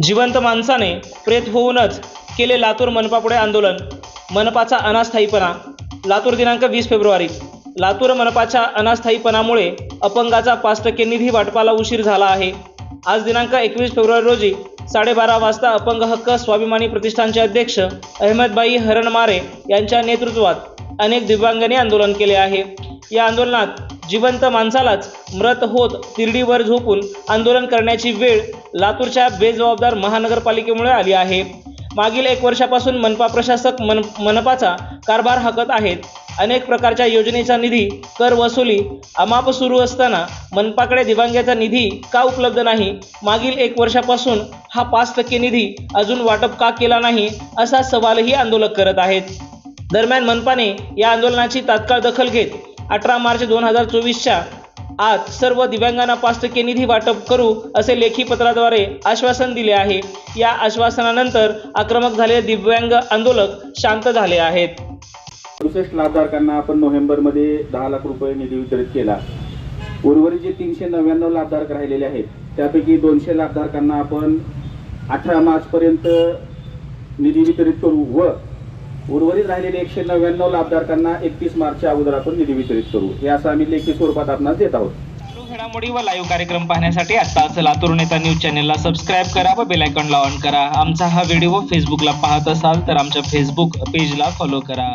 जिवंत माणसाने प्रेत होऊनच केले लातूर मनपापुढे आंदोलन. मनपाचा अनास्थायीपणा. लातूर दिनांक वीस फेब्रुवारी. लातूर मनपाच्या अनास्थायीपणामुळे अपंगाचा पाच टक्के निधी वाटपाला उशीर झाला आहे. आज दिनांक एकवीस फेब्रुवारी रोजी साडेबारा वाजता अपंग हक्क स्वाभिमानी प्रतिष्ठानचे अध्यक्ष अहमदबाई हरणमारे यांच्या नेतृत्वात अनेक दिव्यांगांनी आंदोलन केले आहे. या आंदोलनात जिवंत माणसालाच मृत होत तिरडीवर झोपून आंदोलन करण्याची वेळ लातूरच्या बेजबाबदार महानगरपालिकेमुळे आली आहे. मागील एक वर्षापासून मनपा प्रशासक मन मनपाचा कारभार हाकत आहेत. अनेक प्रकारच्या योजनेचा निधी कर वसुली अमाप सुरू असताना मनपाकडे दिव्यांगाचा निधी का उपलब्ध नाही? मागील एक वर्षापासून हा पाच टक्के निधी अजून वाटप का केला नाही? असा सवालही आंदोलक करत आहेत. दरम्यान मनपाने या आंदोलनाची तात्काळ दखल घेत अठरा मार्च दोन हजार चोवीसच्या आत सर्व दिव्यांगांना पाच टक्के निधी वाटप करू असे लेखी पत्राद्वारे आश्वासन दिले आहे. या आश्वासनानंतर आक्रमक झालेले दिव्यांग आंदोलक शांत झाले आहेत. सदुसष्ट लाभधारकांना आपण नोव्हेंबरमध्ये दहा लाख रुपये निधी वितरित केला. उर्वरित जे तीनशे नव्याण्णव लाभधारक राहिलेले आहेत त्यापैकी दोनशे लाभधारकांना आपण अठरा मार्चपर्यंत निधी वितरित करू व उर्वरित राहिलेले एकशे नव्याण्णव लाभधारकांना एकतीस मार्चच्या अगोदर आपण निधी वितरित करू. हे असं आम्ही लेखी स्वरूपात आपणास देत आहोत. घडामोडी व लाईव्ह कार्यक्रम पाहण्यासाठी आत्ताच लातूर नेता न्यूज चॅनेलला सबस्क्राईब करा व बेल आयकॉनला ऑन करा. आमचा हा व्हिडिओ फेसबुकला पाहत असाल तर आमच्या फेसबुक पेजला फॉलो करा.